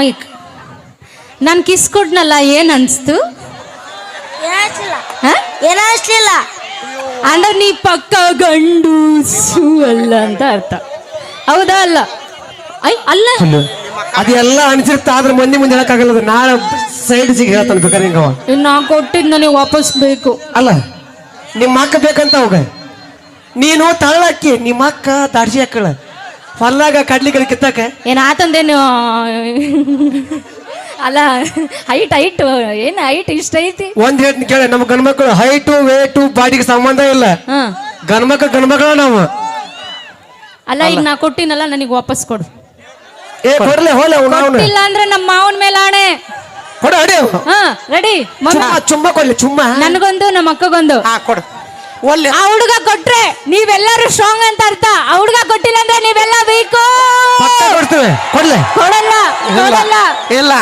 Mic ನಾನು kiss ಕೊಡ್ನಲ್ಲ ಏನ್ ಅನ್ಸ್ತು? ಏನಿಸ್ಲಿಲ್ಲ ಅಂದ್ರೆ ನೀ ಪಕ್ಕ ಗಂಡು ಸು ಅಲ್ಲ ಅಂತ ಅರ್ಥ. ಹೌದಾ ಅಲ್ಲ? ಐ ಅಲ್ಲ. ಅದೆಲ್ಲ ಅನ್ಸಿರ್ತಾ ಆದ್ರೆ ಮಂದಿ ಮುಂದೆ ಹೇಳಕ್ಕಾಗಲ್ಲ ಅದು. ನಾಳೆ ಸೈಡ್ ಸಿಗಿ ಹೇಳ್ತಾನೆ ಬೇಕಾದ್ರೆ ಹಿಂಗವ ನಾ ಕೊಟ್ಟಿದ್ ನನಗೆ ವಾಪಸ್ ಬೇಕು. ಅಲ್ಲ ನಿಮ್ಮ ಅಕ್ಕ ಬೇಕಂತ ಅವಾಗ ನೀನು ತಳ್ಳಕ್ಕಿ ನಿಮ್ಮ ಅಕ್ಕ ದಾಡ್ಸಿ ಹಾಕಳ. ಹೊಲ್ಲಾಗ ಕಡ್ಲಿಗಳು ಕಿತ್ತಾಕ? ಏನ್ ಆತಂದೇನು ಅಲ್ಲ ಹೈಟ್ ಹೈಟ್ ಏನ್ ಹೈಟ್ ಇಷ್ಟ ಐತಿ? ಒಂದ್ ಹೇಳ್ತೀನಿ ಕೇಳ ನಮ್ಮ ಗಂಡ್ಮಕ್ಳು ಹೈಟು ವೇಟು ಬಾಡಿಗೆ ಸಂಬಂಧ ಇಲ್ಲ. ಹ. ಗಂಡ್ಮಕ್ಳು ಗಂಡ್ಮಕ್ಳ ನಾವು. ಅಲ್ಲ ಈಗ ನಾ ಕೊಟ್ಟಿನಲ್ಲ ನನಗೆ ವಾಪಸ್ ಕೊಡು. ಏ ಕೊಡ್ಲೆ ಹೋಲೆ ಅವ್ನು ಇಲ್ಲ ಅಂದ್ರೆ ನಮ್ಮ ಮಾವನ ಮೇಲೆ ಆಣೆ. ಕೊಡ ಅಡಿ ಹಾ ರೆಡಿ ಚುಮ್ಮ ಕೊಡ್ಲಿ ಚುಮ್ಮ. ನನಗೊಂದು ನಮ್ಮ ಅಕ್ಕಗೊಂದು ಹಾ ಕೊಡು. ಒಲ್ಲೆ ಆ ಹುಡುಗ ಕೊಟ್ರೆ ನೀವೆಲ್ಲರೂ ಸ್ಟ್ರಾಂಗ್ ಅಂತ ಅರ್ಥ. ಆ ಹುಡುಗ ಕೊಟ್ಟಿಲ್ಲ ಅಂದ್ರೆ ನೀವೆಲ್ಲ ಬೇಕು ಪಕ್ಕ ಕೊಡ್ತೇವೆ. ಕೊಡ್ಲೆ. ಕೊಡಲ್ಲ ಕೊಡಲ್ಲ. ಇಲ್ಲ.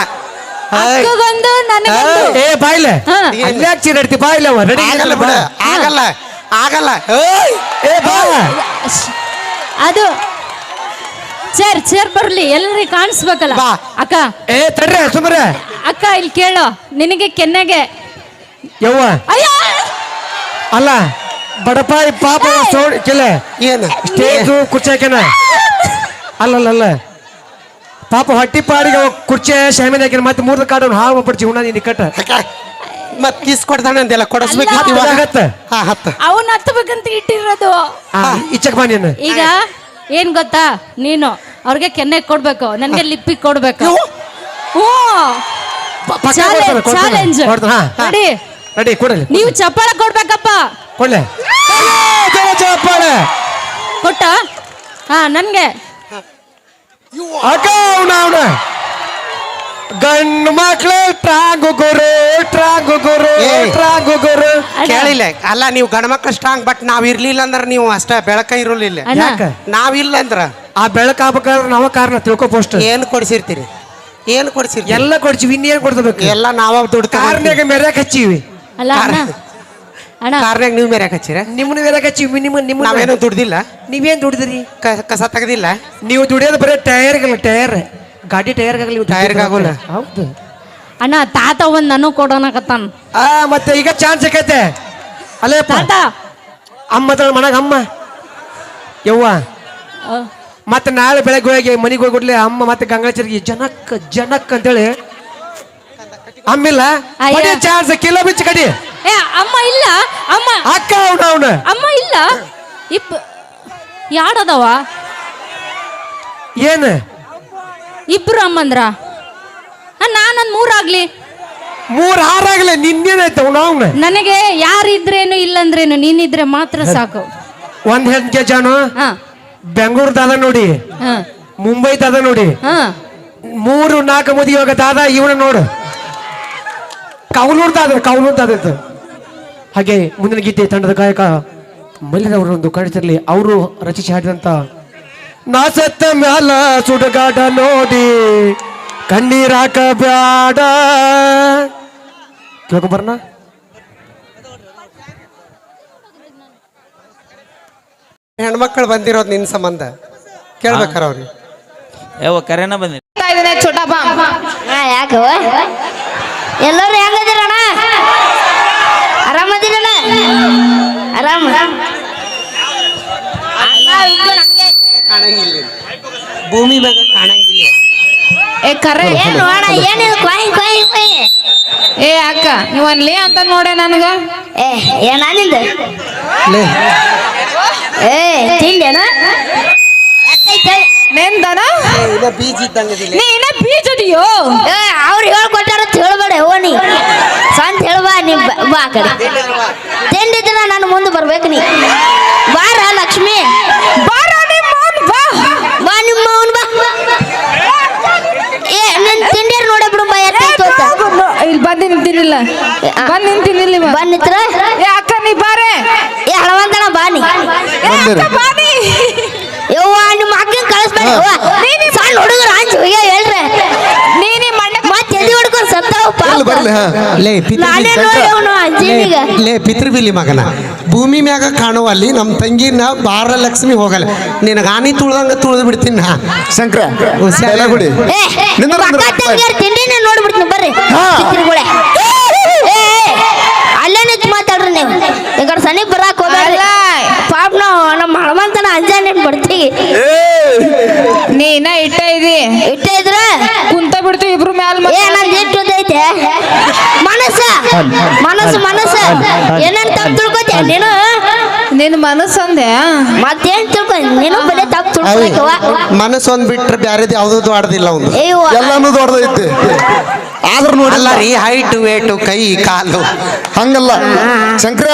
ಅಕ್ಕಗೊಂದು ನನಗೊಂದು ಏ ಬಾಯ್ಲೆ. ಹಾ. ಯಾಕೆ ಚೀರಾಡ್ತಿ ಬಾಯ್ಲೆ ಅವ ರೆಡಿ ಆಗಲ್ಲ ಬಿಡು. ಆಗಲ್ಲ. ಆಗಲ್ಲ. ಏಯ್. ಏ ಬಾ ಅದು ಚೇರ್ ಚೇರ್ ಬರ್ಲಿ. ಎಲ್ಲರಿಗೆ ಕಾಣಿಸ್ಬೇಕಲ್ಲ? ಬಾ. ಅಕ್ಕ. ಏ ತಡ್ರೆ ಸುಮ್ರೆ ಅಕ್ಕ ಇಲ್ಲಿ ಕೇಳು. ನಿನಗೆ ಕೆನ್ನೆಗೆ. ಯವ್ವ. ಅಯ್ಯೋ! ಅಲ್ಲ. ಬಡಪಾಯಿ ಪಾಪ ಸೋಡ್ ಕೆಲೆ ಏನು? ಸ್ಟೇಜು ಕುರ್ಚಾಕೆನ ಅಲ್ಲಲ್ಲ ಪಾಪ ಹೊಟ್ಟಿ ಪಾಡಿಗೆ ಕುರ್ಚೆ ಶಾಮಿನ ಹಾಕಿನ ಮತ್ತೆ ಮೂರ್ದ ಕಾಡು ಹಾಳು ಮಾಡ್ಬಿಡ್ತಿ ಉಣ್ಣ ನೀನು ಕಟ್ಟ ಮತ್ ಕಿಸ್ ಕೊಡ್ತಾನೆ ಅಂದೆಲ್ಲ ಕೊಡಿಸ್ಬೇಕು ಹತ್ತ. ಹಾ ಹತ್ತ. ಅವನ್ ಹತ್ತಬೇಕಂತ ಇಟ್ಟಿರೋದು. ಈಚಕ್ ಬಾ ನೀನು. ಈಗ ಏನ್ ಗೊತ್ತಾ? ನೀನು ಅವ್ರಿಗೆ ಕೆನ್ನೆ ಕೊಡ್ಬೇಕು. ನನ್ಗೆ ಲಿಪ್ಪಿ ಕೊಡ್ಬೇಕು. ಚಾಲೆಂಜ್. ರೆಡಿ ರೆಡಿ ಕೊಡಲಿ. ನೀವು ಚಪ್ಪಾಳ ಕೊಡ್ಬೇಕಪ್ಪ. ಜಯ ಚಪ್ಪಾಳೆ ಕೊಟ್ಟ? ಹಾ ನನ್ಗೆ. ಅವನ ಅವನ ಗಂಡು ಮಕ್ಳು ಟ್ರಾಂಗು ಗುರು ಟ್ರಾಂಗು ಗುರು. ಟ್ರಾಂಗು ಗುರು. ಕೇಳಿಲ್ಲ. ಅಲ್ಲ ನೀವು ಗಂಡ್ಮಕ್ಳು ಸ್ಟ್ರಾಂಗ್ ಬಟ್ ನಾವ್ ಇರ್ಲಿಲ್ಲ ಅಂದ್ರೆ ನೀವು ಅಷ್ಟ ಬೆಳಕ ಇರಲಿಲ್ಲ. ಅಣ್ಣ. ಯಾಕ? ನಾವ್ ಇಲ್ಲ ಅಂದ್ರ. ಆ ಬೆಳಕ ಆಗ್ಬೇಕಾದ್ರೆ ನಾವ ಕಾರಣ ತಿಳ್ಕೊ ಪೋಸ್ಟ್ ಏನ್ ಕೊಡ್ಸಿರ್ತೀರಿ? ಏನ್ ಕೊಡ್ಸಿರ್ತೀರಿ? ಎಲ್ಲ ಕೊಡ್ತೀವಿ ಇನ್ನೇನ್ ಕೊಡ್ತಬೇಕು ಎಲ್ಲ ನಾವ ದುಡ್ಡು ಕಾರ್ನ್ಯಾಗ ಮೆರ್ಯಾಕ್ ಹಚ್ಚಿವಿ. ಅಲ್ಲ ಅಣ್ಣ. ಅಣ್ಣ. ಕಾರ್ನಾಗ ನೀವು ಮೇರೆ ಹಚ್ಚಿರ? ನಿಮ್ಮನ್ನ ಮೆರ್ಯಾಕ್ ಹಚ್ಚಿವಿ ನಿಮ್ಮ ನಿಮ್ಮ ನಾವೇನು ದುಡ್ದಿಲ್ಲ. ನೀವೇನ್ ದುಡಿದ್ರಿ? ಕ- ಕಸ ತೆಗ್ದಿಲ್ಲ. ನೀವು ದುಡಿಯೋದು ಬರೀ ಟೈರ್ಗಲ್ಲ ಟೈರ್. ಗಾಡಿ ಟೈರ್ಗಾಗಲಿ ನೀವು ಟೈರ್ಗಾಗೋಲ್ಲ. ಹೌದು. ಅಣ್ಣ ತಾತ ಒಂದ್ ನಾನು ಕೊಡೋಣಕತ್ತಾನ. ಆ ಮತ್ತೆ ಈಗ ಚಾನ್ಸ್ ಸಿಕ್ಕೈತೆ. ಅಲ್ಲೇ ತಾತ. ಅಮ್ಮ ಮನಾಗ ಅಮ್ಮ. ಯವ್ವ. ಮತ್ತೆ ನಾಳೆ ಬೆಳಗ್ಗೆ ಹೋಗಿ ಮನೆಗೆ ಹೋಗ್ಬಿಡ್ಲಿ ಅಮ್ಮ ಮತ್ತೆ ಗಂಗಾಚರಿಗೆ ಜನಕ್ ಜನಕ್ ಅಂತೇಳಿ. ಅಮ್ಮಿಲ್ಲ. ಚಾನ್ಸ್ ಕಿಲೋ ಬಿಚ್ಚ ಕಡಿ. ಏ ಅಮ್ಮ ಇಲ್ಲ ಅಮ್ಮ. ಅಕ್ಕ ಅವನ ಅವನ. ಅಮ್ಮ ಇಲ್ಲ. ಇಪ್ ಯಾಡದವ ಏನು? ಇಬ್ರು ಅಮ್ಮಂದ್ರ. ನಾನೊಂದ್ ಮೂರಾಗ್ಲಿ. ಮೂರ್ ಹಾರಾಗ್ಲಿ ನಿನ್ನೇನಾಯ್ತು ಅವನ ಅವನ? ನನಗೆ ಯಾರಿದ್ರೇನು ಇಲ್ಲಂದ್ರೇನು ನೀನಿದ್ರೆ ಮಾತ್ರ ಸಾಕು. ಒಂದ್ ಹೆಜ್ಜೆ ಜಾನು ಹಾ. ಬೆಂಗಳೂರ್ದಾದ ನೋಡಿ. ಮುಂಬೈ ಮುಂಬೈದಾದ ನೋಡಿ. ಹಾ. ಮೂರು ನಾಲ್ಕು ಮದಿ ಇವಾಗ ದಾದ ಇವನ ನೋಡು. ಕೌಲೂರ್ದಾದ ಕೌಲೂರ್ದಾದ ಹಾಗೆ ಮುಂದಿನ ಗೀತೆ ತಂಡದ ಗಾಯಕ ಮಲ್ಲಿರವರೊಂದು ಕಾಣಿಸಿರ್ಲಿ ಅವರು ರಚಿಸಿ ಹಾಡಿದಂತ ನಾಸತ್ತ ಮ್ಯಾಲ ಸುಡಗಾಡ ನೋಡಿ ಕಣ್ಣೀರಾಕ ಬ್ಯಾಡ ಕೇಳ್ಕೊಂಬರ್ನ ಹೆಣ್ಮಕ್ಳು ಬಂದಿರೋದು ನಿನ್ ಸಂಬಂಧ? ಕೇಳ್ಬೇಕಾರ ಅವ್ರಿ ಯಾವ ಕರೆನ ಬಂದಿ. ಎಲ್ಲರೂ ಹೆಂಗದಿರಣ್ಣ ಆರಾಮ? ಕಾಣಂಗಿಲ್ಲ. ಭೂಮಿ ಮ್ಯಾಗ ಕಾಣಂಗಿಲ್ಲ. ಏ ಕರೆ. ಏನು ನೋಡ ಏನಿದು ಕೊಯ್ ಕೊಯ್ ಕೊಯ್. ಏ ಅಕ್ಕ ನೀವ್ ಅನ್ಲಿ ಅಂತ ನೋಡೆ ನನಗ? ಏ ಏನ ನಿಂದ ಲೇ. ಏ ತಿಂದೇನ ನೆಂದನ ಏ, ಇನ್ನ ಬೀಜ ಇದ್ದಂಗದಿಲ್ಲ ನೀ ಇನ್ನ ಬೀಜದಿಯೋ ಏ ಅವ್ರು ಹೇಳ್ಕೊಟ್ಟಾರ ಅಂತ ಹೇಳ್ಬೇಡ ಓ ನೀ. ಸ್ವಂತ ಹೇಳ್ಬಾ ನೀ ಬ- ಬಾ ಆ ಕಡೆ. ತಿಂಡಿದ್ರ ನಾನು ಮುಂದೆ ಬರ್ಬೇಕು ನೀ. ಬಾರ ಲಕ್ಷ್ಮಿ. ಬಾರ ನಿಮ್ಮ ಅವ್ನ್ ಬಾ. ಬಾ ನಿಮ್ಮ ಅವ್ನ್ ಬಾ. ಏ ನನ್ ತಿಂಡಿಯರ್ ನೋಡ ಬಿಡು ಬಾ ಎತ್ತೈತು ಅಂತ ಇಲ್ಲಿ ಬಂದ್ ನಿಂತಿನಿಲ್ಲ ಬಂದ್ ನಿಂತಿನಿಲ್ಲ ಇವ. ಬಂದಿತ್ರ? ಏ ಅಕ್ಕ ನೀ ಬಾರೆ. ಏ ಹಳವಂತನ ಬಾ ನೀ. ಏ ಅಕ್ಕ ಬಾನಿ ಯವ್ವ ನಿಮ್ಮ ಅಕ್ಕನ ಕಳಿಸ್ಬೇಡ. ಯವ್ವ ಸಣ್ಣ ಹುಡುಗರು ಹಂಚು ಹೋಗ್ಯ ಹೇಳ್ರಿ. ಮತ್ತೆ ಎದಿ ಹೊಡ್ಕೊಂಡು ಸತ್ತಾವಪ್ಪ ಬರ್ಲಿ ಹಾ. ಲೇ ಪಿತೃ ನಾನೇ ನೋಡಿ ಅವನು ಅಜ್ಜಿನಿಗ ಲೇ ಪಿತೃಬಿಲಿ ಮಗನ. ಭೂಮಿ ಮ್ಯಾಗ ಕಾಣುವ ಅಲ್ಲಿ ನಮ್ಮ ತಂಗಿನ ಬಾರ ಲಕ್ಷ್ಮಿ ಹೋಗಲ್ಲ. ನಿನಗ ಆನಿ ತುಳ್ದಂಗ ತುಳಿದು ಬಿಡ್ತೀನಿ ಶಂಕರ ಹುಷಾರ್. ಬಿಡಿ. ಏ ನಿಂದ್ರ, ನಿಂದ್ರ. ಅಕ್ಕ ತಂಗಿಯರ್ ತಿಂಡಿನೇ ನೋಡ್ಬಿಡ್ತೀನಿ ಬರ್ರಿ. ಚಿತ್ರಗಳೇ ಅಲ್ಲೇ ನಿಂತು ಮಾತಾಡ್ರಿ ನೀವು. ಈ ಕಡೆ ಸನಿ ಬರಾಕ್ ಹೋಗಲ್ಲ ಪಾಪ ನಾವು ನಮ್ಮ ಹನುಮಂತನ ಅಂಜಾನೇನ್ ಬರ್ತೀವಿ ನೀನ ಇಟ್ಟ ಇದಿ ಇಟ್ಟೇ ಇದ್ರ ಕುಂತ ಬಿಡ್ತೀವಿ ಇಬ್ರು ಮ್ಯಾಲ ಐತೆ? ಮನಸ್ಸ ಮನಸ್ಸು ಮನಸ್ಸು. ಏನಂತ ತಪ್ಪು ತಿಳ್ಕೊತೀಯ ನೀನು? ನಿನ್ ಮನಸ್ಸು ಅಂದೆ? ಮತ್ತೇನ್ ತಿಳ್ಕೊ? ನೀನು ಬರೀ ತಪ್ಪು ತಿಳ್ಕೊಬೇಕವ ಮನಸ್ಸು ಒಂದ್ ಬಿಟ್ರೆ ಬ್ಯಾರೆದು ಯಾವ್ದು ದೊಡ್ಡದಿಲ್ಲ ಒಂದು. ಅಯ್ಯೋ. ಎಲ್ಲಾನು ದೊಡ್ಡದೈತಿ. ಆದ್ರೂ ನೋಡಿ ಅಲ್ಲ ರೀ ಹೈಟ್ ವೇಟ್ ಕೈ ಕಾಲು. ಹಂಗಲ್ಲ. ಶಂಕರ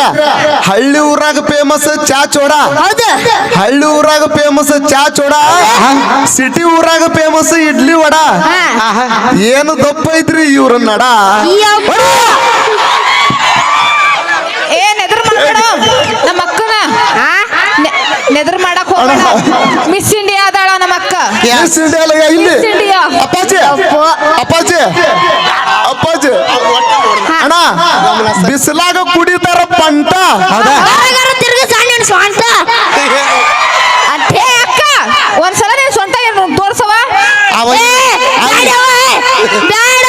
ಹಳ್ಳಿ ಊರಾಗ ಫೇಮಸ್ ಚಾ ಚೋಡ? ಹೌದು. ಹಳ್ಳಿ ಊರಾಗ ಫೇಮಸ್ ಚಾ ಚೋಡ? ಸಿಟಿ ಊರಾಗ ಫೇಮಸ್ ಇಡ್ಲಿ ವಡ? ಆಹಾ. ಏನು ದಪ್ಪ ಐತ್ರಿ ಇವ್ರ ನಡ. ಏನ್ ಎದುರು ನಮ್ಮ ಅಕ್ಕನ? ನೆದ್ರ ಮಾಡಕ್ ಹೋಗೋಣ ಮಿಸ್ ಇಂಡಿಯಾ ಅದಾಳ ನಮ್ಮ ಅಕ್ಕ. Miss ಇಂಡಿಯಾ ಅಲ್ಲ, ಇಲ್ಲಿ? ಅಪ್ಪಾಜಿ. ಅಪ್ಪಾಜಿ ಅಪ್ಪಾಜಿ. ಅಣ್ಣ ಬಿಸಿಲಾಗ ಕುಡಿತಾರ ಪಂಟ. ತಿರ್ಗಿ ಸಣ್ಣ ಸ್ವಂತ ಏ ಅಕ್ಕ. ಒಂದ್ಸಲ ನೀನ್ ಸ್ವಂತ ಏನು ತೋರ್ಸವ ಬ್ಯಾಡ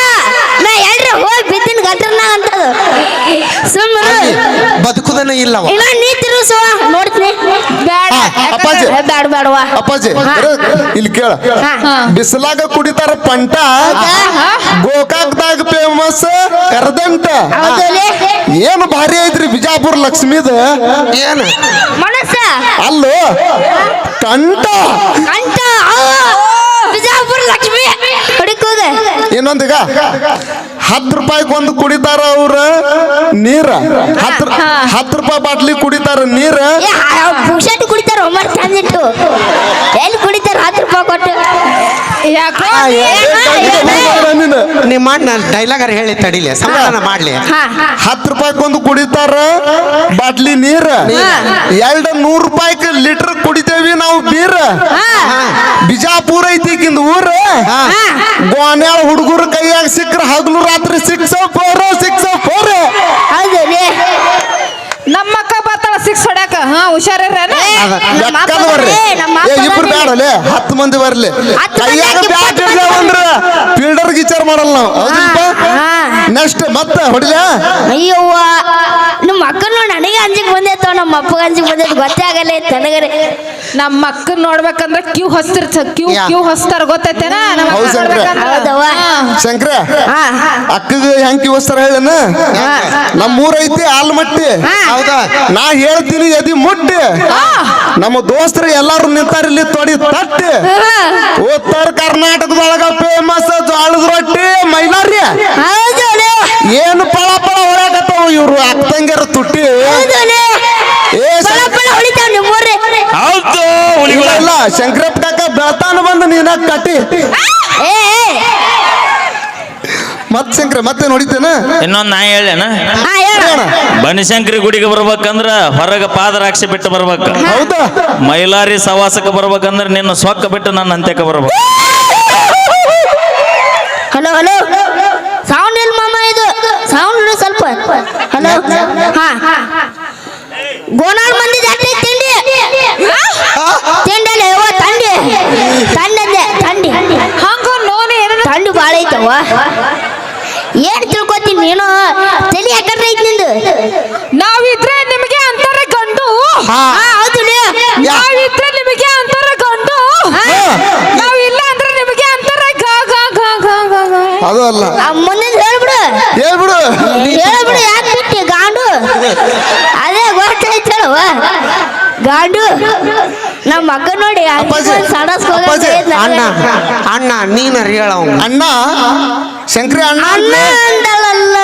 ನಾ ಎಲ್ರಿ ಹೋಗಿ ಬಿದ್ದಿನ ಗದ್ರನ ಅಂತದು. ಸುಮ್ಮನೆ ಬದುಕುದನ ಇಲ್ಲವ ನೋಡ್ತೀನಿ. ಬ್ಯಾಡ. ಅಪ್ಪಾಜಿ. ಬ್ಯಾಡ ಅಪ್ಪಾಜಿ ಇಲ್ಲಿ ಕೇಳ. ಬಿಸಿಲಾಗ ಕುಡಿತಾರ ಪಂಟ? ಗೋಕಾಕ್ದಾಗ ಫೇಮಸ್ ಕರದಂಟ? ಏನು ಭಾರಿ ಐತ್ರಿ ಬಿಜಾಪುರ ಲಕ್ಷ್ಮೀದ? ಏನು? ಮನಸ್ಸ? ಅಲ್ಲೋ? ಕಂಟ ಕಂಠ? ಬಿಜಾಪುರ ಲಕ್ಷ್ಮಿ. ಹುಡುಕೋಗ ಇನ್ನೊಂದೀಗ ಹತ್ತು ರೂಪಾಯಿಗೆ ಒಂದು ಕುಡಿತಾರ ಅವ್ರ ನೀರ. ಹತ್ತು ಹತ್ತು ರೂಪಾಯಿ ಬಾಟ್ಲಿ ಕುಡಿತಾರ ನೀರ. ಪುಕ್ಷಟ್ ಕುಡಿತಾರ ತಂದಿಟ್ಟು. ಎಲ್ಲಿ ಕುಡಿತಾರ ಹತ್ತು ರೂಪಾಯಿ ಕೊಟ್ಟು. ಯಾಕೋ? ನೀನು ನಿಮ್ಮ ಅಣ್ಣ ಡೈಲಾಗರ್ ಹೇಳಿ ತಡಿಲಿ ಸಮಾಧಾನ ಮಾಡ್ಲಿ. ಹಾ. ಹತ್ತು ರೂಪಾಯಿಗೆ ಒಂದು ಕುಡಿತಾರ ಬಾಟ್ಲಿ ನೀರ. ಎರಡು ನೂರು ರೂಪಾಯಿಗೆ ಲೀಟರ್ ಕುಡಿತೇವಿ ನಾವು ಬೀರ. ಬಿಜಾಪುರ ಐತಿ ಊರ. ಗೋನ್ಯಾಳ ಹುಡುಗರ ಕೈಯಾಗ ಸಿಕ್ಕ್ರ ಹಗಲು ರಾತ್ರಿ ಸಿಕ್ಸ್ ಫೋರ್ ಸಿಕ್ಸ್ ಫೋರ್ ಹಂಗೇನಿ. ನಮ್ಮಕ್ಕ ಬರ್ತಾಳ ಸಿಕ್ಸ್ ಹೊಡ್ಯಾಕ, ಹಾ ಹುಷಾರಿರ್ರೇನ ನಮ್ಮ ಬರ್ರಿ. ನಮ್ಮ ಏ ಇಬ್ರು ಬರ್ರಿ. ಬೇಡಲೆ ಹತ್ತು ಮಂದಿ ಬರ್ಲಿ. ಕೈಯಾಗ ಬ್ಯಾಟ್ ಫೀಲ್ಡರ್ ವಿಚಾರ ಮಾಡಲ್ಲ ನಾವು. ಹೌದಿಲ್ಪ. ನೆಕ್ಸ್ಟ್ ಮತ್ತೆ ಹೊಡಿಲ? ಅಯ್ಯವ್ವ ನಮ್ಮ ಅಕ್ಕನ ನನಗೆ ಅಂಜಿಗೆ ಬಂದೈತೋ ನಮ್ಮ ಅಪ್ಪಗೆ ಅಂಜಿಗೆ ಬಂದೈತೆ ಗೊತ್ತೇ ಆಗಲ್ಲ ತನಗರೆ. ನಮ್ಮ ಅಕ್ಕನ ನೋಡ್ಬೇಕಂದ್ರೆ ಕ್ಯೂ ಹಸ್ತಿರ್ತ ಕ್ಯೂ ಕ್ಯೂ ಹಸ್ತಾರ ಗೊತ್ತೈತೇನ? ನಮ್ಮ ಅಕ್ಕ ಹೌದ್. ಶಂಕರ. ಹಾ. ಅಕ್ಕಗ ಹೆಂಗ್ ಕಿವಸ್ತಾರ ಹೇಳನ? ನಮ್ಮೂರ ಐತಿ ಆಲ್ಮಟ್ಟಿ ಹೌದಾ? ನಾ ಹೇಳ್ತೀನಿ ಎದಿ ಮುಟ್ಟಿ. ನಮ್ಮ ದೋಸ್ತರು ಎಲ್ಲಾರು ನಿಂತಾರ ಇಲ್ಲಿ ತೊಡಿ ತಟ್ಟಿ. ಉತ್ತರ ಕರ್ನಾಟಕದೊಳಗ ಫೇಮಸ್ ಜೋಳದ ರೊಟ್ಟಿ ಮೈಲಾರಿ. ಏನು ಪಳ ಪಳ ಹೊಳ್ಯಾಕತ್ತಾವ ಇವ್ರು? ಅಕ್ಕಂಗಿರ ತುಟ್ಟಿ. ಹೌದು ಇಲ್ಲ ಶಂಕರಪ್ಪ ಕಾಕ ಬೆಳತಾನ ಬಂದು ನೀನ ಕಟ್ಟಿ. ಏ. ಮತ್ ಶಂಕರ ಮತ್ತೆ ನೋಡಿತೇನ ಇನ್ನೊಂದ್ ನಾ ಹೇಳೇನ ಹಾ ಹೇಳ. ಬನಶಂಕರಿ ಗುಡಿಗೆ ಬರ್ಬೇಕಂದ್ರ ಹೊರಗ ಪಾದರಾಕ್ಷಿ ಬಿಟ್ಟು ಬರ್ಬೇಕ. ಹೌದಾ? ಮೈಲಾರಿ ಸವಾಸಕ್ಕೆ ಬರ್ಬೇಕಂದ್ರ ನಿನ್ನ ಸೊಕ್ಕ ಬಿಟ್ಟು ನನ್ನ ಅಂತ್ಯಕ್ಕೆ ಬರ್ಬೇಕು. ಹಲೋ ಹಲೋ ಸೌಂಡ್ ಇಲ್ಲ ಮಾಮ ಇದು. ಸೌಂಡ್ ಸ್ವಲ್ಪ. ಹಲೋ ಹಾ. ಗೋನಾಳ್ ಮಂದಿ ಜಾತಿ ತಿಂಡಿ? ತಿಂಡಲ್ಲ ಯವ್ವ ತಂಡಿ. ತಂಡಂದೆ ತಂಡಿ. ಹಂಗ ನೋನಿ ಏನ ತಂಡು ಭಾಳ ಐತವ್ವ. ಏನ್ ತಿಳ್ಕೊತೀನಿ ನೀನು? ತಲೆ ಯಾಕಂದ್ರೆ ಐತಿ ನಿಂದು? ನಾವಿದ್ರೆ ನಿಮಗೆ ಅಂತಾರ ಗಂಡು. ಹಾ. ಹೌದು ಲೇ. ನಾವಿದ್ರೆ ನಿಮಗೆ ಅಂತಾರ ಗಂಡು. ನಾವಿಲ್ಲ ಅಂದ್ರೆ ನಿಮಗೆ ಅಂತಾರ ಗ ಗ ಗ ಗ ಗ ಗ. ಅದು ಅಲ್ಲ. ಆ ಮುಂದಿನ ಹೇಳ್ಬಿಡು. ಹೇಳ್ಬಿಡು. ಹೇಳ್ಬಿಡು ಯಾಕೆ ಬಿಟ್ಟಿ ಗಾಂಡು? ಅದೇ ಗೊತ್ತಾಯ್ತಳವ ಗಾಂಡು ನಮ್ಮ ಮಕ್ಕ ನೋಡಿ ಅಪ್ಪಾಜಿ, ಅಪ್ಪಾಜಿ, ಅಣ್ಣ ಅಣ್ಣ ನೀನರ್ ಹೇಳವ್ ಅಣ್ಣ ಶಂಕರಿ ಅಣ್ಣ ಅಣ್ಣ ಅಂದಳಲ್ಲ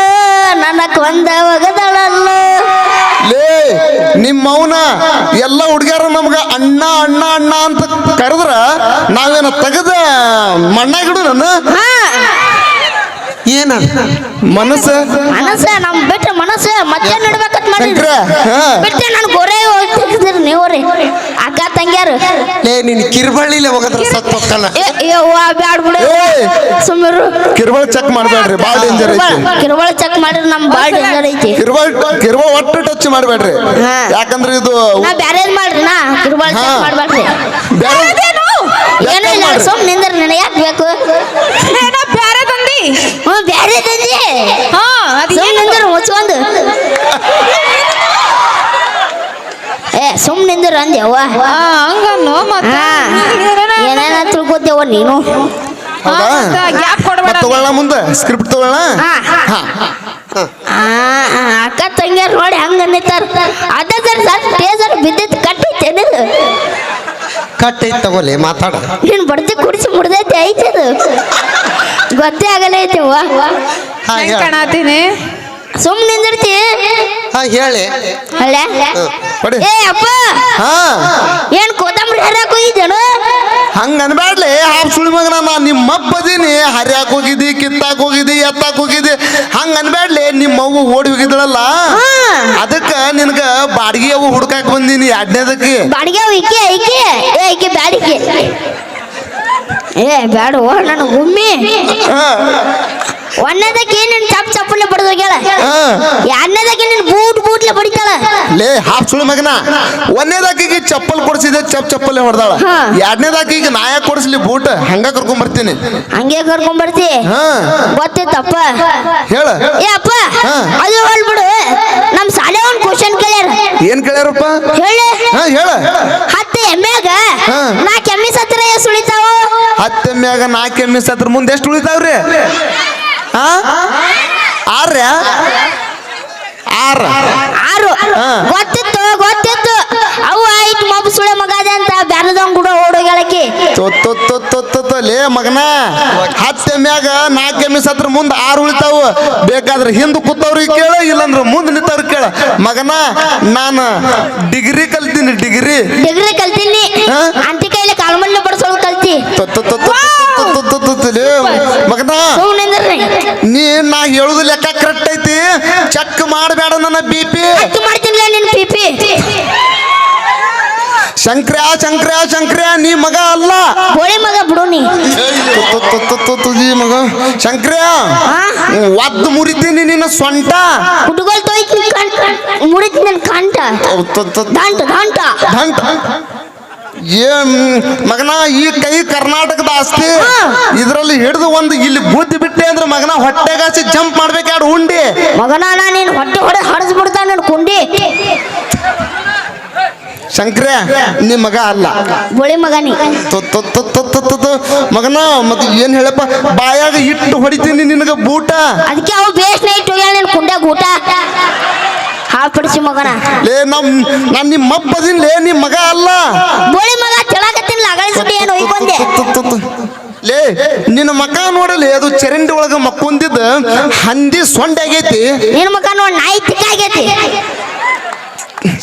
ನನಕ್ ಒಂದ ಒಗದಳಲ್ಲ. ಲೇ ನಿಮ್ಮ ಮೌನ ಎಲ್ಲ ಹುಡುಗ್ಯಾರ ನಮ್ಗ ಅಣ್ಣ ಅಣ್ಣ ಅಣ್ಣ ಅಂತ ಕರೆದ್ರ ನಾವೇನ ತೆಗದ ಮಣ್ಣಾಗಿಡು ನನ್ನ? ಹಾ. ಏನ? ಮನಸ್ಸ? ಮನಸ್ಸ ನಮ್ ಬಿಟ್ಟ ಮನಸ್ಸ ಮತ್ತೆ ನಡ್ಬೇಕಂತ ಮಾಡಿದ್ರ. ಬಿಟ್ಟೆ ನಾನು ಗೊರೆ ಹೋಗ್ತಿದ್ರಿ ನೀವ್ರಿ ಅಕ್ಕ ತಂಗ್ಯಾರು? ಲೇ ನಿನ್ ಕಿರ್ಬಳ್ಳಿಲೆ ಹೋಗದ್ರ ಸತ್ ಹೋಗ್ತಾನ ಬ್ಯಾಡ್ ಬಿಡು. ಸುಮ್ಮರು ಕಿರುಬಳ ಚೆಕ್ ಮಾಡ್ಬೇಡ್ರಿ ಬಾಳ ಡೇಂಜರ್ ಐತಿ. ಕಿರುಬಳ ಚೆಕ್ ಮಾಡಿದ್ರೆ ನಮ್ ಬಾಳ ಡೇಂಜರ್ ಐತಿ. ಕಿರುಬಳ ಕಿರುಬಳ ಒಟ್ಟು ಟಚ್ ಮಾಡ್ಬೇಡ್ರಿ. ಯಾಕಂದ್ರೆ ಇದು ನಾ ಬ್ಯಾರೇದ್ ಮಾಡ್ರಿ ನಾ ಕಿರುಬಳ. ಚೆಕ್ ಮಾಡ್ಬೇಡ್ರಿ. ಬ್ಯಾರೆ- ಏನೂ ಇಲ್ಲ. ಸುಮ್ ನಿಂದ್ರ ನನಗೆ ಯಾಕೆ ಬೇಕು? ಏನೋ ಬ್ಯಾರೆ ತಂದಿ. ಹ್ಞೂ ಬ್ಯಾರೆ ತಂದಿ ಹಾ ಅದು ಸುಮ್ ನಿಂದ್ರ ಮುಚ್ಕೊಂಡು ಏ ಸುಮ್ ನಿಂದ್ರ ಅಂದ್ಯವ್ವ ಹಂಗನ್ನು ಮತ್ತ? ಏನೇನ ತಿಳ್ಕೊತೇವ ನೀನು? ತಗೊಳ್ಳೋಣ ಮುಂದೆ ಸ್ಕ್ರಿಪ್ಟ್ ತಗೊಳ್ಳೋಣ ಹಾ. ಹಾ. ಆ, ಆ, ಅಕ್ಕ ತಂಗಿಯರ್ ನೋಡಿ ಹಂಗ ಅನ್ನತ್ತಾರ. ಅದ ಸರ್ ಸರ್ ಟೇಸರ್ ಬಿದ್ದಿದ್ದು ಕಟ್ಟೈತೇನು ಕಟ್ ಐತ್ ತಗೋಲಿ ಮಾತಾಡ. ನೀನ್ ಬಡ್ತಿ ಕುಡಿಸಿ ಮುಡ್ದೈತೆ ಐತೆ ಅದು. ಗೊತ್ತೇ ಆಗಲ್ಲ ಐತೆ ಹಾ ಕಾಣತೀನಿ? ಸುಮ್ ನಿಂದಿರ್ತಿ ಹಾ ಹೇಳಿ. ಅಲ್ಲ. ಏ ಅಪ್ಪ! ಹಾ. ಏನ್ ಕೊತ್ತಂಬರಿ ಹರಿಯಾಕ ಹೋಗಿದ್ದೇನು? ಹಂಗ ಅನ್ಬ್ಯಾಡ್ಲಿ. ಹಾಫ್ ಸುಳಿ ಮಗನ ನಾ ನಿಮ್ಮ ಅಪ್ಪದೀನಿ ಹರಿಯಾಕ್ ಹೋಗಿದ್ದಿ ಕಿತ್ತಾಕ್ ಹೋಗಿದ್ದಿ ಎತ್ತಾಕ್ ಹೋಗಿದ್ದಿ. ಹಂಗ ಅನ್ಬ್ಯಾಡ್ಲಿ ನಿಮ್ಮ ಅವ್ವ ಓಡಿ ಹೋಗಿದ್ದಳಲ್ಲ ಅದಕ್ಕ ನಿನಗ ಬಾಡಿಗೆ ಅವು ಹುಡ್ಕಾಕ್ ಬಂದೀನಿ ಎರಡನೇದಕ್ಕೆ. ಬಾಡಿಗೆ ಇಕ್ಕೆ ಐಕೆ ಏ ಐಕೆ ಬ್ಯಾಡಿಕೆ ಏ ಬ್ಯಾಡ ನನ್ನ ಗುಮ್ಮಿ. ಒಂದನೇದಕ್ಕೆ ನೀನ್ ಚಪ್ ಚಪ್ಪಲೆ ಬಡ್ದು ಹೋಗ್ಯಾಳ? ಎರಡನೇದಕ್ಕೆ ನೀನು ಬೂಟ್ ಬೂಟ್ಲೆ ಬಡಿತಾಳ? ಲೇ ಹಾಫ್ ಸುಳಿ ಮಗನ. ಒಂದನೇದಾಕಿಗೆ ಚಪ್ಪಲ್ ಕೊಡ್ಸಿದೆ ಚಪ್ ಚಪ್ಪಲ್ಲೇ ಹೊಡೆದಾಳ. ಎರಡನೇದಾಕಿಗೆ ನಾಯ ಕೊಡಿಸ್ಲಿ ಬೂಟ್ ಹಂಗ ಕರ್ಕೊಂಡ್ ಬರ್ತೀನಿ ಹಂಗೆ ಕರ್ಕೊಂಡ್ ಬರ್ತಿ ಗೊತ್ತಿತ್ತಪ್ಪ ಹೇಳ. ಏ ಅಪ್ಪ. ಅದು ಹೇಳ್ಬಿಡು ನಮ್ ಶಾಲೆ ಒಂದ್ ಕ್ವಶನ್ ಕೇಳ್ಯಾರ. ಏನ್ ಕೇಳ್ಯಾರಪ್ಪ? ಹೇಳಿ. ಹಾ ಹೇಳ. ಹತ್ತು ಎಮ್ಮೆಗ ನಾಕ್ ನಾ ಕೆಮ್ಮಿ ಸತ್ರ ಎಷ್ಟು ಹತ್ತು ಎಮ್ಮೆಗ ನಾಲ್ಕು ಕೆಮ್ಮಿ ಸತ್ರ ಮುಂದೆ ಎಷ್ಟು ಉಳಿತಾವ್ರಿ? ಆರ. ಆರು. ಹಾ. ಗೊತ್ತಿತ್ತು ಗೊತ್ತಿತ್ತು. ಅವು ಆಯ್ತು ಮಬ್ಬ ಸುಳೆ ಮಗ ಅದೇ ಅಂತ ಬ್ಯಾರದವ್ ಕೂಡ ಓಡೋಗ್ಯಾಳಕಿ. ಲೇ ಮಗನ. ಹತ್ತೆಮ್ಯಾಗ ನಾಲ್ಕು ಎಮ್ಮೆ ಸತ್ರ ಮುಂದೆ ಆರು ಉಳಿತಾವ. ಬೇಕಾದ್ರೆ ಹಿಂದ್ ಕೂತವ್ರಿಗೆ ಕೇಳ ಇಲ್ಲಾಂದ್ರೆ ಮುಂದೆ ನಿಂತವ್ರಿಗೆ ಕೇಳ. ಮಗನ ನಾನು ಡಿಗ್ರಿ ಕಲ್ತೀನಿ ಡಿಗ್ರಿ. ಡಿಗ್ರಿ ಕಲ್ತೀನಿ. ಹಾ? ಅಂತಿ ಕೈಲಿ ಕಾಲ್ಮಲ್ಲ ಬಡ್ಸೋಳು ಕಲ್ತಿ ಮಗನ ಸುಮ್ಮನೆ ನೀ ನಾ ಹೇಳುದು ಲೆಕ್ಕ ಕರೆಕ್ಟ್ ಐತಿ ಚೆಕ್ ಮಾಡಬೇಡ ನನ್ನ ಬಿ ಪಿ. ಮಾಡ್ತೀನಿಲ್ಲ ನಿನ್ ಪಿಪಿ ಶಂಕ್ರ ಶಂಕ್ರ ಶಂಕ್ರ ನೀ ಮಗ ಅಲ್ಲ. ಮಗ ಬಿಡು ನೀ. ತು- ತು- ತು- ತು- ತು- ತು- ಮಗ ಶಂಕ್ರ? ಒದ್ದು ಮುರಿತೀನಿ ನಿನ್ನ ಸೊಂಟ. ಹುಡುಗಲ್ ಮುರಿತೀನಿ ಕಂಟ. ಕಂಠ ದಂಟ ದಂಟ. ದಂಟ. ಏನ್ ಮಗನ ಈ ಕೈ ಕರ್ನಾಟಕದ ಆಸ್ತಿ. ಇದ್ರಲ್ಲಿ ಹಿಡಿದು ಒಂದು ಇಲ್ಲಿ ಬುದ್ಧಿ ಬಿಟ್ಟೆ ಅಂದ್ರೆ ಮಗನ ಹೊಟ್ಟೆಗಾಸಿ ಜಂಪ್ ಎರಡು ಉಂಡಿ? ಮಗನ ನೀನ್ ಹೊಟ್ಟೆ ಹೊಡೆ ಹಡಸ್ ಬಿಡ್ತಾನೆ ನನ್ ಕುಂಡಿ. ಶಂಕ್ರ ನಿಮ್ ಮಗ ಅಲ್ಲ. ಒಳ್ಳೆ ಮಗನಿ. ಮಗನ ಮತ್ತೆ ಏನ್ ಹೇಳಪ್ಪ? ಬಾಯಾಗ ಇಟ್ಟು ಹೊಡಿತೀನಿ ನಿನಗ ಬೂಟ. ಅದಕ್ಕೆ ಅವು ಬೇಸ್ ನೈಟ್ ಕುಂಡ ಕುಂಡ್ಯಾಗ ಊಟ ಹಾಳ್ಪಡಿಸಿ ಮಗನ. ಲೇ ನಮ್ ನಾನ್ ನಿಮ್ಮ ಅಪ್ಪದಿನ್ ಲೇ ನಿಮ್ ಮಗ ಅಲ್ಲ. ಬೋಳಿ ಮಗ ತಿಳಕತ್ತಿಲ್ಲ ಅಗಳ ಸುಡಿ ಏನು ಬಂದೆ. ತು- ತು- ತು- ತು. ಲೇ ನಿನ್ನ ಮಕ ನೋಡಲಿ ಅದು ಚರಂಡಿ ಒಳಗ ಮಕ್ಕೊಂದಿದ್ದ ಹಂದಿ ಸೊಂಡಾಗೈತಿ ನಿನ್ ಮಗ ನೋಡ್ ನಾಯಿ ತಿಕ್ಕ ಆಗೈತಿ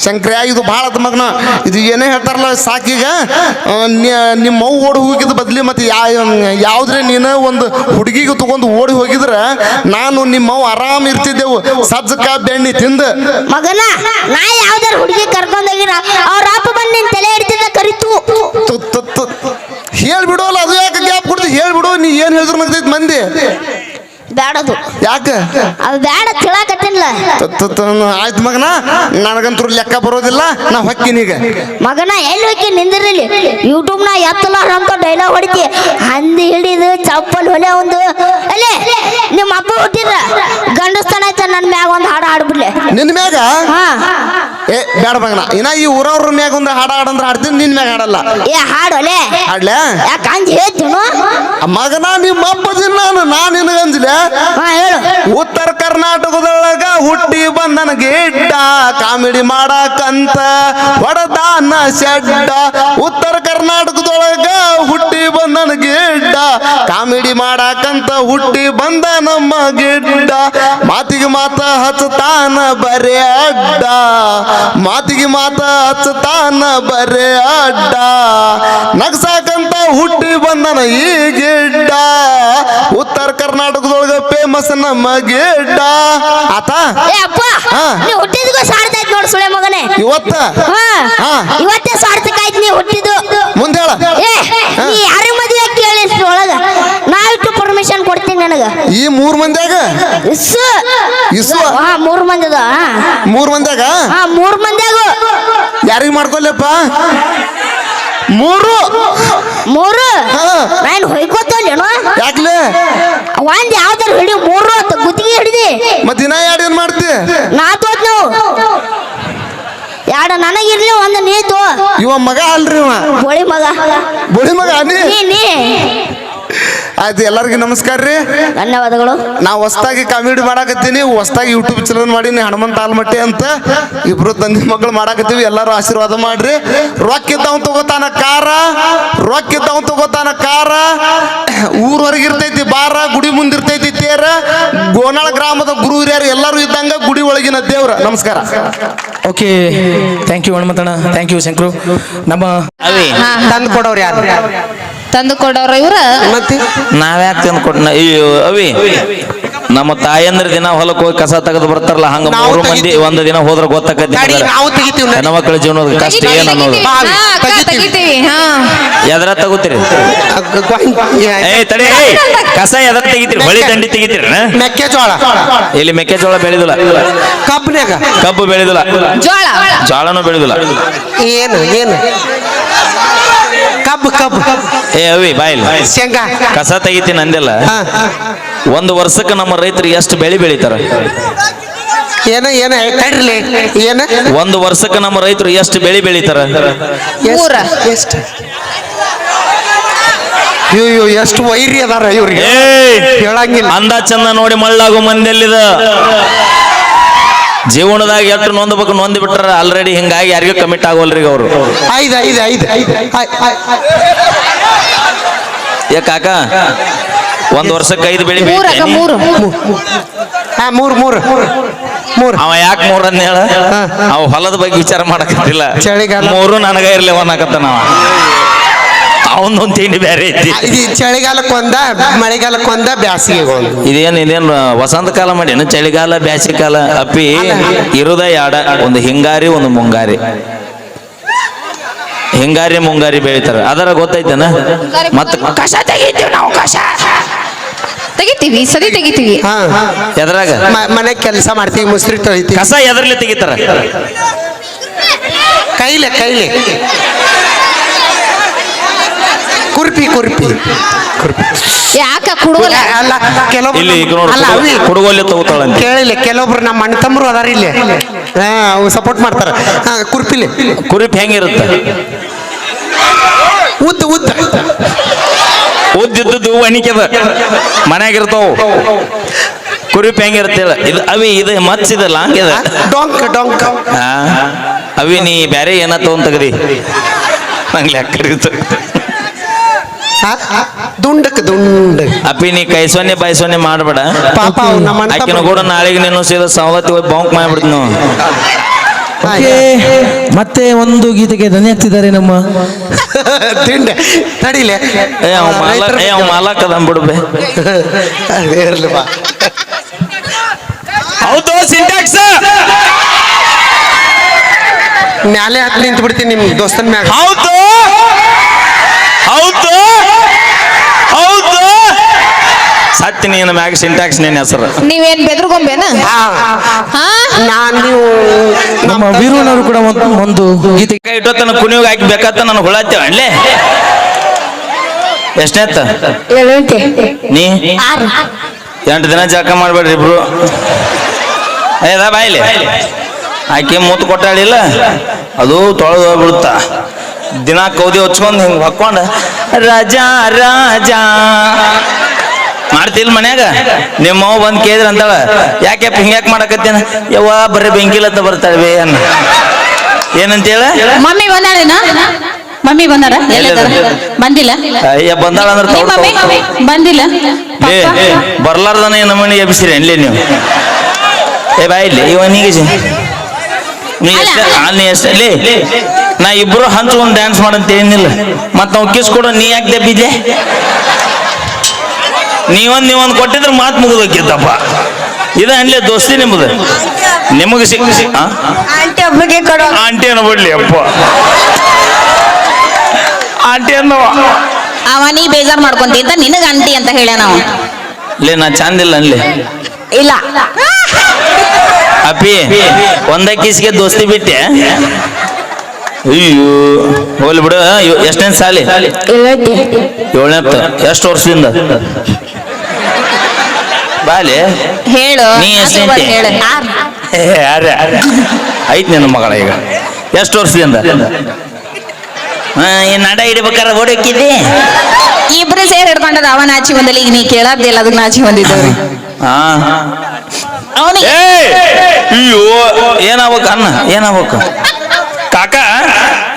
ಶಂಕ್ರ ಇದು ಭಾಳ ಮಗನ. ಇದು ಏನೇ ಹೇಳ್ತಾರಲ್ಲ ಸಾಕೀಗ ನಿಮ್ಮ ಅವು ಓಡಿ ಹೋಗಿದ್ ಬದಲಿ ಮತ್ತೆ ಯಾ ಯಾವ್ದ್ರೆ ನೀನು ಒಂದು ಹುಡುಗಿಗೆ ತಗೊಂಡು ಓಡಿ ಹೋಗಿದ್ರೆ ನಾನು ನಿಮ್ಮ ಅವು ಆರಾಮ್ ಇರ್ತಿದ್ದೆವು. ಸಜ್ಜಕ ಬೆಣ್ಣಿ ತಿಂದ. ಮಗನ ನಾ ಯಾವ್ದಾರ ಹುಡುಗಿ ಕರ್ಕೊಂಡೋಗಿರ ಅವ್ರ ಅಪ್ಪ ಬಂದ್ ನಿನ್ನ ತಲೆ ಹಿಡ್ತಿದ್ದ ಕರಿತು. ಹೇಳ್ಬಿಡೋಲ್ಲ ಅದು ಯಾಕೆ ಗ್ಯಾಪ್ ಕೊಡ್ತಿ? ಹೇಳ್ಬಿಡು ನೀ ಏನು ಹೇಳಿದ್ರು ನಗ್ತೈತಿ ಮಂದಿ. ಬ್ಯಾಡದು. ಯಾಕೆ? ಅದು ಬ್ಯಾಡ ತು- ಆಯ್ತು ಮಗನ ನನಗಂತೂ ಲೆಕ್ಕ ಬರೋದಿಲ್ಲ ನಾ ಹೊಕ್ಕಿನೀಗ ಮಗನ ಎಲ್ಲಿ ಹೋಗಿ ನಿಂದಿರಲಿ? ಯೂಟ್ಯೂಬ್ನ ಎತ್ತಲ ಅಂತ ಡೈಲಾಗ್ ಹೊಡಿತಿ ಹಂದಿ ಹಿಡಿದು ಚಪ್ಪಲ್ ಹೊಲೆ ಒಂದು. ಅಲ್ಲೇ ನಿಮ್ಮ ಅಪ್ಪ ಹುಟ್ಟಿದ್ರ? ಗಂಡಸ್ತನ ಆಯ್ತ ನನ್ನ ಮ್ಯಾಗ ಒಂದು ಹಾಡು ಹಾಡ್ಬಿಡ್ಲೆ. ನಿನ್ನ ಮ್ಯಾಗ? ಹಾ. ಏ ಬೇಡ ಮಗನ. ಇನ್ನ ಈ ಊರವ್ರ ಮ್ಯಾಗ ಒಂದು ಹಾಡ ಹಾಡಂದ್ರ ಹಾಡ್ತೀನಿ ನಿನ್ ಮ್ಯಾಗ ಹಾಡಲ್ಲ. ಏ ಹಾಡು ಅಲೆ ಹಾಡ್ಲ? ಯಾಕ ಅಂಜಿ ಹೇಳ್ತೀನು? ಮಗನ ನಿಮ್ಮ ಅಪ್ಪದಿನ ನಾನು ನಾ ಹಾ ಹೇಳು. ಉತ್ತರ ಕರ್ನಾಟಕದೊಳಗ ಹುಟ್ಟಿ ಬಂದನ ಗಿಡ್ಡ, ಕಾಮಿಡಿ ಮಾಡಾಕಂತ ಹೊಡೆದಾನ ಶೆಡ್ಡ. ಉತ್ತರ ಕರ್ನಾಟಕದೊಳಗ ಹುಟ್ಟಿ ಬಂದನ ಗಿಡ್ಡ, ಕಾಮಿಡಿ ಮಾಡಾಕಂತ ಹುಟ್ಟಿ ಬಂದ ನಮ್ಮ ಗಿಡ್ಡ. ಮಾತಿಗೆ ಮಾತ ಹಚ್ಚತಾನ ಬರೇ ಅಡ್ಡ. ಮಾತಿಗೆ ಮಾತ ಹಚ್ಚತಾನ ಬರೇ ಅಡ್ಡ. ನಗ್ಸಾಕಂತ ಹುಟ್ಟಿ ಬಂದನ ಈ ಗಿಡ್ಡ. ಉತ್ತರ ಕರ್ನಾಟಕದೊಳಗ ಫೇಮಸ್ ನಮ್ಮ ಗಿಡ್ಡ. ಆತ? ಏ ಅಪ್ಪ ಹಾ. ನೀ ಹುಟ್ಟಿದ್ಗೂ ಸಾರ್ಥಕ ಆಯ್ತು ನೋಡು ಸುಳೆ ಮಗನೇ. ಇವತ್ತ? ಹಾ. ಹಾ. ಇವತ್ತೇ ಸಾರ್ಥಕ ಆಯ್ತು ನೀ ಹುಟ್ಟಿದ್ದು. ಮುಂದೆ ಹೇಳ. ಏ ನೀ ಯಾರ ಮದುವೆ ಕೇಳಿ ಒಳಗ? ನಾ ಇಟ್ಟು ಪರ್ಮಿಷನ್ ಕೊಡ್ತೀನಿ ನನಗ. ಈ ಮೂರ್ ಮಂದ್ಯಾಗ? ಇಸು ಇಸ್ಸು? ಹಾ ಮೂರ್ ಮಂದಿದ ಮೂರ್ ಮಂದ್ಯಾಗ? ಹಾ ಮೂರ್ ಮಂದಿಯಾಗು. ಯಾರಿಗ್ ಮಾಡ್ಕೊಲ್ಲಪ್ಪ ಮೂರು. ಮೂರು? ಹಾ. ನಾನು ಹೊಯ್ಕೋತಲ್ಲೇನು ಯಾಕ್ಲೆ? ಒಂದ್ ಯಾವ್ದಾರು ಹಿಡಿ ಮೂರು ಅಂತ ಗುತ್ತಿಗೆ ಹಿಡಿದಿ ಮತ್ ದಿನ ಎರಡು ಏನ್ ಮಾಡ್ತಿ? ನಾ ತೋತ್ ನಾವು. ಯಾಡ ನನಗಿರ್ಲಿ ಒಂದ್ ನೀತು ಇವ ಮಗ ಅಲ್ರಿ ಇವ. ಬೋಳಿ ಮಗ. ಬುಳಿ ಮಗ ನೀ ನೀ. ಆಯ್ತು ಎಲ್ಲರಿಗೂ ನಮಸ್ಕಾರ ರೀ. ಧನ್ಯವಾದಗಳು. ನಾ ಹೊಸ್ದಾಗಿ ಕಾಮಿಡಿ ಮಾಡಾಕತ್ತೀನಿ ಹೊಸ್ದಾಗಿ ಯೂಟ್ಯೂಬ್ ಚಲನ್ ಮಾಡೀನಿ ಹನುಮಂತ ಆಲ್ಮಟ್ಟಿ ಅಂತ ಇಬ್ರು ತಂದೆ ಮಕ್ಕಳು ಮಾಡಾಕತ್ತೀವಿ ಎಲ್ಲರೂ ಆಶೀರ್ವಾದ ಮಾಡ್ರಿ. ರೊಕ್ಕ ಇದ್ದವ್ ತಗೋತಾನ ಕಾರ ರೊಕ್ಕ ಇದ್ದವ್ ತಗೋತಾನ ಕಾರ. ಊರವರೆಗೆ ಇರ್ತೈತಿ ಬಾರ ಗುಡಿ ಮುಂದಿರ್ತೈತಿ ತೇರ. ಗೋನಾಳ ಗ್ರಾಮದ ಗುರು ಹಿರಿಯರು ಎಲ್ಲರೂ ಇದ್ದಂಗ ಗುಡಿ ಒಳಗಿನ ದೇವ್ರ. ನಮಸ್ಕಾರ. Okay thank you Hanumanthanna thank you Shankar ನಮ್ಮ ಅವಿ. ತಂದು ಕೊಡೋರು ಯಾರು? ತಂದು ಕೊಡೋರ ಇವ್ರ? ಮತ್ತೆ? ನಾವ್ಯಾಕೆ ತಂದು ಕೊಟ್ಟ ಅಯ್ಯೋ ಅವಿ. ನಮ್ಮ ತಾಯಂದ್ರ ದಿನ ಹೊಲಕ್ಕೆ ಹೋಗಿ ಕಸ ತೆಗೆದು ಬರ್ತಾರಲ್ಲ ಹಂಗ ಮೂರು ಮಂದಿ. ಒಂದ್ ದಿನ ಹೋದ್ರ ಗೊತ್ತಾಕತಿ ನಾವು ತೆಗಿತೀವಿ. ಹೆಣ್ಮಕ್ಳ ಜೀವನದ ಕಷ್ಟ ಏನ್ ಅನ್ನೋದು. ತೆಗಿತೀವಿ. ಹಾ. ಎದ್ರ ತಗೋತೀರಿ ಏ ತಡಿ ಕಸ ಎದ್ರ ತೆಗಿತೀರಿ? ಹೊಳಿ ದಂಡಿ ತೆಗಿತೀರಿ ಮೆಕ್ಕೆಜೋಳ. ಇಲ್ಲಿ ಮೆಕ್ಕೆಜೋಳ ಬೆಳೆದಿಲ್ಲ? ಕಬ್ಬಿನಾಗ ಕಬ್ಬು ಬೆಳೆದಿಲ್ಲ? ಜೋಳ. ಜೋಳನೂ ಬೆಳೆದಿಲ್ಲ? ಏನು ಏನು? ಕಬ್ಬು ಕಬ್ಬು. ಏ ಅವಿ ಬಾಯಿಲ್. ಶೇಂಗಾ. ಕಸ ತೆಗಿತೀನಿ ಅಂದಿಲ್ಲ ಹಾ. ಒಂದು ವರ್ಷಕ್ಕೆ ನಮ್ಮ ರೈತರು ಎಷ್ಟು ಬೆಳೆ ಬೆಳಿತಾರ? ಏನ ಏನು ಕಡ್ರಿ ಏನ? ಒಂದು ವರ್ಷಕ್ಕೆ ನಮ್ಮ ರೈತರು ಎಷ್ಟು ಬೆಳೆ ಬೆಳಿತಾರ? ಮೂರ. ಎಷ್ಟು? ಅಯ್ಯೋ ಎಷ್ಟು ವೈರಿ ಅದಾರ ಇವ್ರಿಗೆ! ಹೇಳಂಗಿಲ್ಲ. ಅಂದ ಚಂದ ನೋಡಿ ಮಳ್ಳಾಗು ಮಂದಿಯಲ್ಲಿದ ಜೀವನದಾಗ ಎಷ್ಟು ನೊಂದ್ಬೇಕು ನೊಂದ್ ಬಿಟ್ರ ಆಲ್ರೆಡಿ ಹಿಂಗಾಗಿ ಯಾರಿಗೂ ಕಮಿಟ್ ಆಗೋಲ್ರಿ ಅವರು ಐದು ಐದು ಐದು ಐದು ಏ ಕಾಕ ಒಂದ್ ವರ್ಷಕ್ಕೆ ಐದು ಬೆಳಿ. ಮೂರು ಹಾ ಮೂರು ಮೂರು. ಮೂರು. ಅವ ಯಾಕೆ ಮೂರ್ ಅಂದ್ ಹೇಳ? ಅವ ಹೊಲದ ಬಗ್ಗೆ ವಿಚಾರ ಮಾಡಕತ್ತಿಲ್ಲ. ಚಳಿಗಾಲ. ಮೂರು ನನಗ ಇರ್ಲಿ ಅವನಾಕತ್ತಾನ ಅವ. ಅವನೊಂದ್ ತಿಂಡಿ ಬೇರೆ ಐತಿ? ಇದು ಚಳಿಗಾಲಕ್ಕೆ ಒಂದ ಮಳೆಗಾಲಕ್ಕೆ ಒಂದ ಬ್ಯಾಸಿಗೆ ಒಂದು. ಇದೇನು ಇದೇನು ವಸಂತ ಕಾಲ ಮಾಡೇನು ಚಳಿಗಾಲ ಬ್ಯಾಸಿಗೆ ಕಾಲ? ಅಪ್ಪಿ ಇರುದ ಯಾಡ? ಒಂದು ಹಿಂಗಾರಿ ಒಂದು ಮುಂಗಾರಿ. ಹಿಂಗಾರಿ ಮುಂಗಾರಿ ಬೆಳಿತಾರ. ಅದರ ಗೊತ್ತೈತೇನ? ಮತ್ತ ಕಸ ತೆಗಿತೀವಿ ನಾವು ಕಸ ತೆಗಿತೀವಿ ಸರಿ ತೆಗಿತೀವಿ. ಹಾ ಎದ್ರಾಗ? ಮನೆ ಕೆಲಸ ಮಾಡ್ತೀವಿ ಮುಸ್ರಿ ತೊಳಿತೀವಿ. ಕಸ ಎದ್ರಲ್ಲಿ ತೆಗಿತಾರ? ಕೈಲೆ ಕೈಲೆ. ಕುರ್ಪಿ ಕುರ್ಪಿ. ಕುರ್ಪಿ. ಯಾಕ ಕುಡುವಲ್ಲ? ಅಲ್ಲ ಕೆಲವೊಬ್ರು ಇಲ್ಲಿ ಈಗ ನೋಡು ಅಲ್ಲ ಅವಿ ಕುಡುಗೋಲಿ ತಗೋತಾಳಂತ. ಕೇಳಿಲ್ಲ ಕೆಲವೊಬ್ರು ನಮ್ಮ ಅಣ್ಣ ತಮ್ಮರು ಅದಾರ ಇಲ್ಲಿ. ಹಾ ಅವು ಸಪೋರ್ಟ್ ಮಾಡ್ತಾರ. ಹಾ ಕುರ್ಪಿಲಿ. ಕುರಿಪ್ ಹೆಂಗಿರುತ್ತೆ? ಉದ್ದ ಉದ್ದ. ಉದ್ದಿದ್ದು ಒಣಿಕೆದ. ಮನೆಯಾಗಿರ್ತಾವ. ಕುರಿಪ್ ಹೆಂಗಿರುತ್ತೆ ಹೇಳ? ಇದು ಅವಿ ಇದು ಮಚ್ಚಿದ ಲಾಂಗ್ ಇದೆ. ಡೊಂಕ್ ಡೊಂಕ್. ಆ, ಅವಿ ನೀ ಬ್ಯಾರೆ ಏನ ತಗೊಂಡ್ ತೆಗದಿ? ನಂಗೆ ಲೆಕ್ಕ ಹಿಡಿತು. ಹಾ? ದುಂಡಕ್ ದುಂಡ. ಅಪ್ಪಿ ನೀ ಕೈ ಸೊನ್ನೆ ಬಾಯಿ ಸೊನ್ನೆ ಮಾಡ್ಬೇಡ. ಪಾಪ ಅಕ್ಕಿನ ಆಕಿನ ಕೂಡ ನಾಳೆಗೆ ನೀನು ಸೀದಾ ಸವಲತ್ತಿ ಹೋಗಿ ಬಾಂಕ್ ಮಾಡ್ಬಿಡ್ತೀನಿ ಮತ್ತೆ ಒಂದು ಗೀತೆಗೆ ದನಿ ಹತ್ತಿದ್ದಾರೆ ನಮ್ಮ ತಿಂಡ ತಡಿಲೆ ಏ ಅವ್ ಮಾಲ ಏ ಅವ್ ಮಾಲಕ್ ಅದ ಬಿಡ್ಬೆ ಹೌದು ಸಿಂಟ್ಯಾಕ್ಸ್ ಮ್ಯಾಲೆ ಹತ್ತಿ ನಿಂತು ಬಿಡ್ತೀನಿ ನಿಮ್ ದೋಸ್ತನ ಮ್ಯಾಗ. ಹೌದು ಹೌದು ಸತ್ತಿ ನೀನು ಮ್ಯಾಗ ಸಿಂಟ್ಯಾಕ್ಸ್ ನಿನ್ನ ಹೆಸರು. ನೀವೇನ್ ಬೆದ್ರಗೊಂಬೇನ? ಹಾ. ಹಾ ನಾನ್ ನೀವು ನಮ್ಮ ವೀರಣ್ಣವರು ಕೂಡ ಒಂದು ಒಂದು ಗೀತೆ ಕೈ ಇಟ್ಟೋತನ ಕುಣಿಯೋಗ ಹಾಕಿ ಬೇಕಾತ ನನಗೆ ಹುಳತ್ತೇವ ಅಲ್ಲೇ ಎಷ್ಟನೇತ? ನೀ? ಆರು. ಎಂಟು ದಿನ ಜಳಕ ಮಾಡ್ಬೇಡ್ರಿ ಇಬ್ರು. ಏದ ಬಾಯ್ಲಿ. ಆಕೆ ಮೂತ್ ಕೊಟ್ಟಾಳಿಲ್ಲ. ಅದು ತೊಳೆದು ಹೋಗ್ಬಿಡುತ್ತ ದಿನ ಕೌದಿ ಹೊಚ್ಕೊಂಡು ಹಿಂಗೆ ಹಾಕ್ಕೊಂಡು ರಜಾ ರಾಜ. ಮಾಡ್ತಿಲ್ ಮನ್ಯಾಗ? ನಿಮ್ಮ ಬಂದ್ ಬಂದು ಕೇಳಿದ್ರ ಅಂತಾಳ ಯಾಕೆ ಹಿಂಗ್ಯಾಕೆ ಮಾಡಕತ್ತೇನ? ಯವ್ವ ಬರೀ ಬೆಂಕಿಲತ್ತ ಬರ್ತಾಳೆ ಅನ್ನ. ಏನಂತೇಳ? ಮಮ್ಮಿ ಬಂದಾಳೇನ? ಮಮ್ಮಿ ಬಂದಾರ ಬಂದಿಲ್ಲ? ಅಯ್ಯ ಬಂದಾಳ ಅಂದ್ರೆ ನಿಮ್ಮ ಬಂದಿಲ್ಲ? ಬರ್ಲಾರ್ದನ ನಮ್ಮನೆ ಎಬ್ಸಿರಿ ಅನ್ಲಿ ನೀವು? ಏ ಬಾಯ್ ಇಲ್ಲಿ ಇವನಿಗೆ ನೀ ಎಷ್ಟ ಎಷ್ಟ ಲೇ ನಾ ಇಬ್ರು ಹಂಚ್ಕೊಂಡು ಡ್ಯಾನ್ಸ್ ಮಾಡಂತ ಏನಿಲ್ಲ. ಮತ್ ನಾವು ಕಿಸ್ ಕೊಡೋ ನೀ ಯಾಕೆ ದಬ್ಬಿದ್ದೆ ನೀವೊಂದ್ ನೀವೊಂದ್ ಕೊಟ್ಟಿದ್ರೆ ಮಾತು ಮುಗಿದೋಕಿತ್ತಪ್ಪ ಇದು ಅನ್ಲೇ ದೋಸ್ತಿ ನಿಮ್ಮದು ನಿಮಗೆ ಸಿಕ್ಕಿ? ಆಂಟಿ ಒಬ್ಬರಿಗೆ ಕೊಡೋ. ಆಂಟಿ ಅನ್ನಬಿಡ್ಲಿ ಅಪ್ಪ. ಆಂಟಿ ಅನ್ನವ. ಅವ ನೀ ಬೇಜಾರ್ ಮಾಡ್ಕೊಂತಿದ್ದ ನಿನಗ ಅಂಟಿ ಅಂತ ಹೇಳ ನಾವು ಇಲ್ಲ ನಾ ಚಂದಿಲ್ಲ ಅನ್ಲಿ. ಇಲ್ಲ. ಅಪ್ಪಿ ಒಂದ ಕೀಸಿಗೆ ದೋಸ್ತಿ ಬಿಟ್ಟೆ? ಅಯ್ಯೋ ಹೋಗ್ಲಿ ಬಿಡು ಎಷ್ಟನೇ ಸಾಲಿ? ಏಳನೇ ಎಷ್ಟು ವರ್ಷದಿಂದ? ಬಾಲಿ? ಹೇಳು. ನೀ ಬಂದ್ ಹೇಳು. ಅರೆ ಯಾರ್ಯ? ಐತ್ ನಿನ್ನ ಮಗಳ ಈಗ. ಎಷ್ಟು ವರ್ಷದಿಂದ? ಹಾ ಈ ನಡ ಹಿಡಿಬೇಕಾರ ಓಡಕ್ಕಿದ್ದೆ? ಇಬ್ರು ಸೇರಿ ಹಿಡ್ಕೊಂಡದ ಅವ ನಾಚಿ ಬಂದಲ್ಲಿ ಈಗ ನೀ ಕೇಳದ್ದಿಲ್ಲ ಅದಕ್ಕೆ ನಾಚಿ ಬಂದಿದ್ದವ್ರಿ. ಹಾ ಅವನಿಗೆ ಏಯ್! ಅಯ್ಯೋ ಏನಾಗ್ಬೇಕು ಅನ್ನ ಏನಾಗ್ಬೇಕು? ಕಾಕ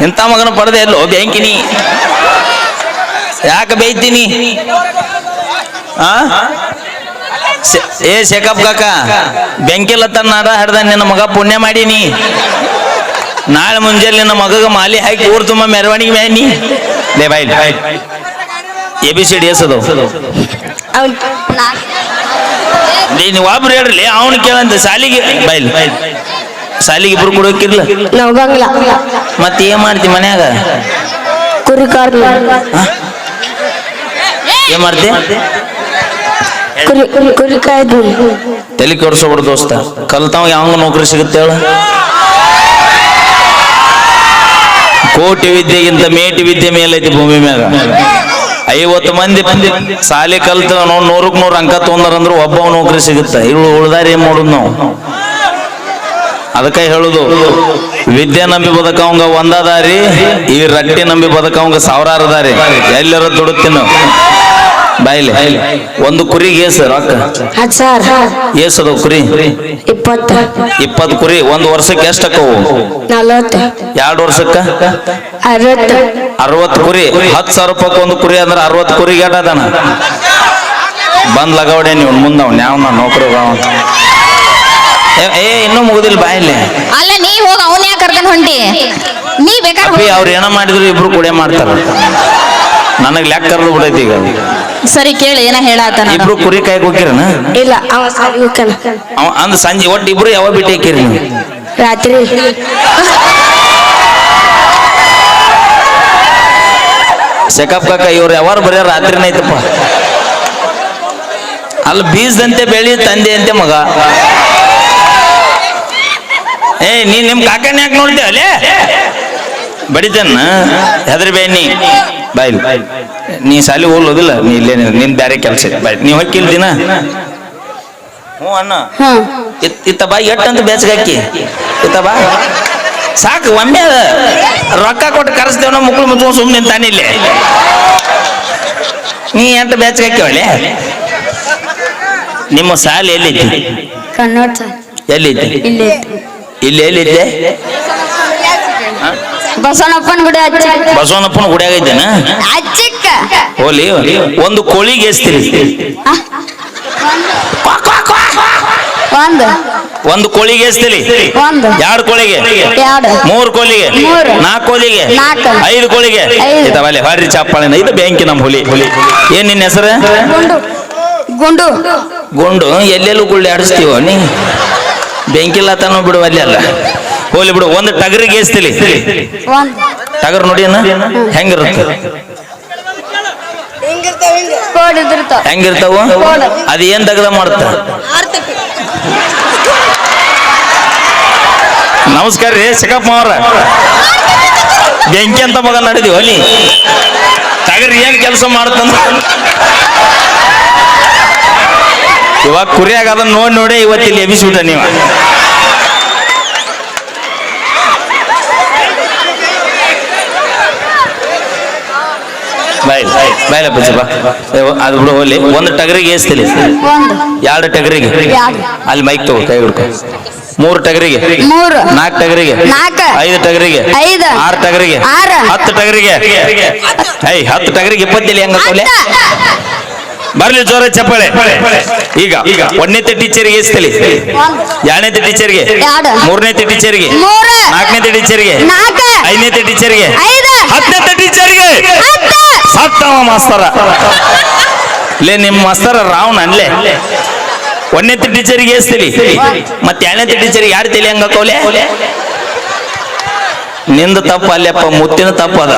ಎಂತ ಮಗನ ಪಡೆದೆ ಎಲ್ಲೋ ಬ್ಯಾಂಕಿನಿ ಯಾಕೆ ಬೈತೀನಿ ಆ? ಏ ಶೇಖಪ್ ಕಾಕ ಬೆಂಕಿಲತ್ತ ತನ್ನಾರ ಹಡ್ದ ನಿನ್ನ ಮಗ ಪುಣ್ಯ ಮಾಡೀನಿ. ನಾಳೆ ಮುಂಜಾನೆ ನಿನ್ನ ಮಗಗ ಮಾಲಿ ಹಾಕಿ ಊರ್ ತುಂಬ ಮೆರವಣಿಗೆ ಮ್ಯಾನಿ ಲೇ ಬಾಯ್ A B C D S ಅದು ಅವ್ನ್ ನೀ ನೀವು ಒಬ್ರು ಹೇಳ್ರಿ ಅವನು ಕೇಳಂತ ಸಾಲಿಗೆ ಬೈಲ್ ಸಾಲಿಗೆ ಇಬ್ರು ಕೊಡೋಕಿರ್ಲ ಮತ್ತೆ ಏನ್ ಮಾಡ್ತಿ ಮನ್ಯಾಗ? ಕಾರ್ ಏನ್ ಮಾಡ್ತಿ? ತಲೆ ಕೆಡ್ಸೋಬಿಡ ದೋಸ್ತ. ಕಲ್ತಾವ ಯಾವ ನೌಕರಿ ಸಿಗುತ್ತೆ ಹೇಳ? ಕೋಟಿ ವಿದ್ಯೆಗಿಂತ ಮೇಟಿ ವಿದ್ಯೆ ಮೇಲೈತಿ ಭೂಮಿ ಮ್ಯಾಗ. ಐವತ್ತು ಮಂದಿ ಸಾಲಿ ಕಲ್ತ ನಾವು ನೂರಕ್ ನೂರು ಅಂಕ ಅಂದ್ರೆ ಒಬ್ಬ ನೌಕರಿ ಸಿಗುತ್ತೆ. ಇವಳು ಉಳ್ದಾರಿ ಏನ್ ನಾವು? ಅದಕ್ಕೆ ಹೇಳುದು, ವಿದ್ಯೆ ನಂಬಿ ಬದಕವಂಗ ಒಂದಾದಾರಿ ಈ ರಟ್ಟಿ ನಂಬಿ ಬದಕವಂಗ ಸಾವಿರಾರು ದಾರಿ. ಎಲ್ಲರ ದುಡುತ್ತೀನಿ ನಾವು ಬಾಯ್ಲಿ. ಒಂದು ಕುರಿಗೆ ಏಸು ರೊಕ್ಕ. ಹತ್ತು ಸಾವಿರ. ಏಸದು ಕುರಿ. ಇಪ್ಪತ್ತು. ಇಪ್ಪತ್ತು ಕುರಿ ಒಂದು ವರ್ಷಕ್ಕೆ ಎಷ್ಟಕ್ಕವು ನಲವತ್ತು. ಎರಡು ವರ್ಷಕ್ಕ? ಅರವತ್ತು. ಅರವತ್ತು ಕುರಿ. ಹತ್ತು ಸಾವಿರ ರೂಪಾಯಿ ಒಂದು ಕುರಿ ಅಂದ್ರೆ ಅರವತ್ತು ಕುರಿ ಅದಾನ? ಬಂದ್ ಲಗಾವಡೆ ನೀವು ಮುಂದೆ ಅವ್ನು ಯಾವ ನೌಕರಿ ಏ ಇನ್ನೂ ಮುಗುದಿಲ್ಲ ಬಾಯಲ್ಲಿ ಅಲ್ಲ ನೀ ಹೋಗಿ ಅವನ್ ಯಾಕೆ ಕರ್ಕೊಂಡ್ ಹೊಂಟಿ? ನೀ ಬೇಕಾದ್ರೆ ಅಪ್ಪಿ ಅವ್ರು ಏನೋ ಮಾಡಿದ್ರು ಇಬ್ರು ಕುಡಿಯ ಮಾಡ್ತಾರ. ನನಗೆ ಲೆಕ್ಕ ಕರ್ದು ಬಿಡೈತಿ ಈಗ. ಸರಿ ಕೇಳಿ ಏನ ಹೇಳಾತ ಇಬ್ರು ಕುರಿ ಕಾಯ್ಗೆ ಹೋಗಿರನ ಇಲ್ಲ ಅವ ಹೋಗ್ತಾನ. ಅವ ಅಂದ್ ಸಂಜೆ ಒಟ್ಟು ಇಬ್ರು ಯಾವಾಗ ಬಿಟ್ಟು ಹಾಕಿರಿ ನೀವು? ರಾತ್ರಿ. ಸೆಕಪ್ ಕಾಕ ಇವ್ರು ಯಾವಾರ ಬರೀ ರಾತ್ರಿನ ಐತಪ್ಪ ಅಲ್ಲಿ ಬೀಜದಂತೆ ಬೆಳಿ ತಂದೆ ಅಂತೆ ಮಗ. ಏ ನೀ ನಿಮ್ ಕಾಕನ ಯಾಕೆ ನೋಡ್ತೇವಲ್ಲೇ ಅಲ್ಲೇ? ಹೆದರ್ಬೇನಿ. ಬಾಯ್ ನೀ ಸಾಲಿ ಹೋಗ್ಲೋದಿಲ್ಲ ನೀ ಇಲ್ಲೇ. ನಿನ್ ಬ್ಯಾರೆ ಕೆಲಸ. ಬಾಯ್ ನೀ ಹೊಕ್ಕಿಲ್ ದಿನ ಹ್ಞೂ ಅಣ್ಣ. ಇತ್- ಇತ್ತ ಬಾ ಎಟ್ಟಂತ ಹಾಕಿ? ಇತ್ತ ಬಾ. ಸಾಕು ಒಮ್ಮೆ ಅದ. ರೊಕ್ಕ ಕೊಟ್ಟು ಕರೆಸ್ತೇವನ ಮುಕ್ಳು ಮುಚ್ಕೊಂಡು ಸುಮ್ಮನೆ ನಿಂತಾನೆ ಇಲ್ಲಿ. ನೀ ಎಂತ ಬೇಸಗಾಕಿ ಒಳ್ಳೆ ನಿಮ್ಮ ಸಾಲಿ ಎಲ್ಲಿದ್ದಿ ಕನ್ನಡ ಸಾಲಿ. ಎಲ್ಲಿ ಇಲ್ಲಿ. ಇಲ್ಲಿ ಎಲ್ಲಿದ್ದೆ ಬಸವಣ್ಣಪ್ಪನ ಗುಡಿ ಹಚ್ಚ. ಬಸವನಪ್ಪನ ಗುಡಿಯಾಗ ಇದ್ದೇನ ಹಚ್ಚಿಕ್ಕ ಹೋಲಿ ಒಂದು ಕೋಳಿಗೆ ಎಸ್ತೀರಿ ಒಂದು. ಒಂದು ಕೋಳಿಗೆ ಎಸ್ತಿಲಿ ಒಂದು. ಎರಡು ಕೋಳಿಗೆ? ಎರಡು. ಮೂರು ಕೋಳಿಗೆ? ಮೂರು. ನಾಲ್ಕು ಕೋಳಿಗೆ? ನಾಲ್ಕು. ಐದು ಕೋಳಿಗೆ? ಐದು. ಇದಾವಲ್ಲಿ ಹೊಡ್ರಿ ಚಪ್ಪಾಳಿನ. ಇದು ಬ್ಯಾಂಕಿ ನಮ್ಮ ಹುಲಿ. ಹುಲಿ. ಏನ್ ನಿನ್ನ ಹೆಸರು? ಗುಂಡು. ಗುಂಡು. ಗುಂಡು. ಎಲ್ಲೆಲ್ಲೂ ಗುಳ್ಳಿ ಆಡಿಸ್ತೀವ ನೀ? ಬೆಂಕಿಲ್ಲ ತಾನು ಬಿಡುವಲ್ಲಿ ಅಲ್ಲ ಹೋಲಿ ಬಿಡು ಒಂದು ಟಗರಿಗೆ ಗೇಸ್ತಿಲಿ ಒಂದು ಟಗರ್ ನೋಡಿ ಅಣ್ಣ ಹೆಂಗಿರುತ್ತೆ? ಹೆಂಗಿರ್ತಾವ ಅದ ಏನ್ ತಗದ ಮಾಡುತ್ತ? ನಮಸ್ಕಾರ ರೀ ಸಿಕ್ಕಪ್ಪ ಅವ್ರ ಬೆಂಕಿ ಅಂತ ಮಗ ನಡೆದಿವ ನೀ ಟಗರ್ ಏನ್ ಕೆಲಸ ಮಾಡ್ತಂದ ಇವಾಗ ಕುರಿಯಾಗ ಅದನ್ನ ನೋಡಿ ನೋಡಿ ಇವತ್ತಿಲ್ಲಿ ಎಬ್ಬಿಸ್ಬಿಟ್ಟ ನೀವು. ಬಾಯ್ ಬಾಯ್ ಬಾಯ್ ಏ, ಅದು ಬಿಡು ಹೋಗ್ಲಿ. ಒಂದು ಟಗರಿಗೆ ಏಸ್ತಿಲಿ. ಎರಡು ಟಗರಿಗೆ? ಅಲ್ಲಿ ಮೈಕ್ ತಗೋ ಕೈ ಹಿಡ್ಕೊ. ಮೂರು ಟಗರಿಗೆ? ಮೂರು. ನಾಲ್ಕು ಟಗರಿಗೆ? ನಾಲ್ಕು. ಐದು ಟಗರಿಗೆ? ಐದು. ಆರು ಟಗರಿಗೆ? ಆರು. ಹತ್ತು ಟಗರಿಗೆ? ಐ ಹತ್ತು ಟಗರಿಗೆ ಇಪ್ಪತ್ತಿಲ್ಲ ಹೆಂಗ ಬರ್ಲಿ ಜೋರ ಚಪ್ಪಳೆ. ಈಗ ಈಗ. ಒಂದನೇ ಟೀಚರ್ಗೆ ಎಸ್ತಲಿ ಎರಡನೇ ಎರಡನೇ ಟೀಚರ್ಗೆ? ಎರಡು. ಮೂರನೇ ಟೀಚರ್ಗೆ? ಮೂರು. ನಾಲ್ಕನೇ ಟೀಚರ್ಗೆ? ನಾಲ್ಕು. ಐದನೇ ಟೀಚರ್ಗೆ? ಐದು. ಹತ್ತನೇ ಟೀಚರ್ಗೆ. ಸತ್ತವ ಮಾಸ್ತರ. ಲೇ ನಿಮ್ಮ ಮಾಸ್ತರ ರಾವಣ ಅನ್ಲೆ. ಒಂದನೇ ಟೀಚರ್ಗೆ ಎಸ್ತಲಿ ಮತ್ತೆ ಎರಡನೇ ಟೀಚರ್ಗೆ ಯಾರು ತಲೆ ಹಂಗ ಕೋಲೆ? ನಿಂದ ತಪ್ಪ ಅಲ್ಲಪ್ಪ ಮುತ್ತಿನ ತಪ್ಪು ಅದ.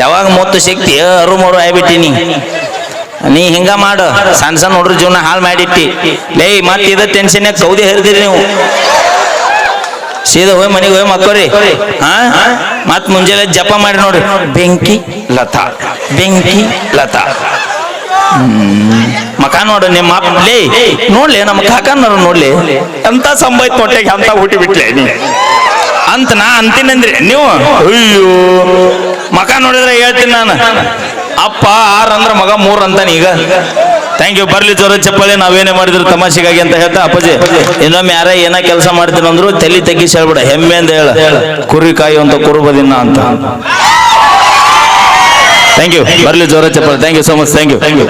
ಯಾವಾಗ ಮುತ್ತು ಶಕ್ತಿ ಅರು ಮರು ಆಗ್ಬಿಟ್ಟಿನಿ. ನೀ ಹಿಂಗ ಮಾಡು. ಸಣ್ಣ ಸಣ್ಣ ಹುಡುಗ್ರ ಜೀವನ ಹಾಳು ಮಾಡಿಟ್ಟಿ. ಲೇ ಮತ್ತೆ ಇದ ಟೆನ್ಷನ್ ಕೌದಿ ಹರಿದಿರಿ ನೀವು? ಸೀದಾ ಹೋಯ್ ಮನೆಗೆ ಹೋಯ್ ಮಕ್ಕೋರಿ. ಹಾ? ಮತ್ ಮುಂಜಾನೆ ಜಪ ಮಾಡಿ ನೋಡ್ರಿ. ಬೆಂಕಿ, ಲತಾ. ಬೆಂಕಿ, ಲತಾ. ಮಕ ನೋಡು ನಿಮ್ಮ ಲೇ, ನೋಡ್ಲಿ ನಮ್ಮ ಕಾಕನವ್ರ ನೋಡ್ಲಿ. ಎಂತ ಸಂಭಾಯ್ತು ಹೊಟ್ಟೆಗೆ ಅಂತ ಹುಟ್ಟಿ ಬಿಟ್ಲೆ ಅಂತ ನಾ ಅಂತೀನಂದ್ರಿ ನೀವು? ಅಯ್ಯೋ. ಮಕ ನೋಡಿದ್ರೆ ಹೇಳ್ತೀನಿ ನಾನು. ಅಪ್ಪ, ಆರ್ ಅಂದ್ರ ಮಗ, ಮೂರ್ ಅಂತಾನೆ ಈಗ. ಥ್ಯಾಂಕ್ ಯು ಬರ್ಲಿ ಜೋರ ಚಪ್ಪಲಿ ನಾವೇನೇ ಮಾಡಿದ್ರು ತಮಾಷೆಗಾಗಿ ಅಂತ ಹೇಳ್ತಾ ಅಪ್ಪಾಜಿ. ಇನ್ನೊಮ್ಮೆ ಯಾರ ಏನ ಕೆಲಸ ಮಾಡ್ತೀನಿ ಅಂದ್ರು ತಲೆ ತಗ್ಗಿಸಿ ಹೇಳ್ಬಿಡ. ಹೆಮ್ಮೆ ಅಂತ ಹೇಳ. ಕುರಿ ಅಂತ ಕುರುಬದಿನ ಅಂತ. ಥ್ಯಾಂಕ್ ಯು ಬರ್ಲಿ ಜೋರ ಚಪ್ಪಲಿ thank you so much thank you thank you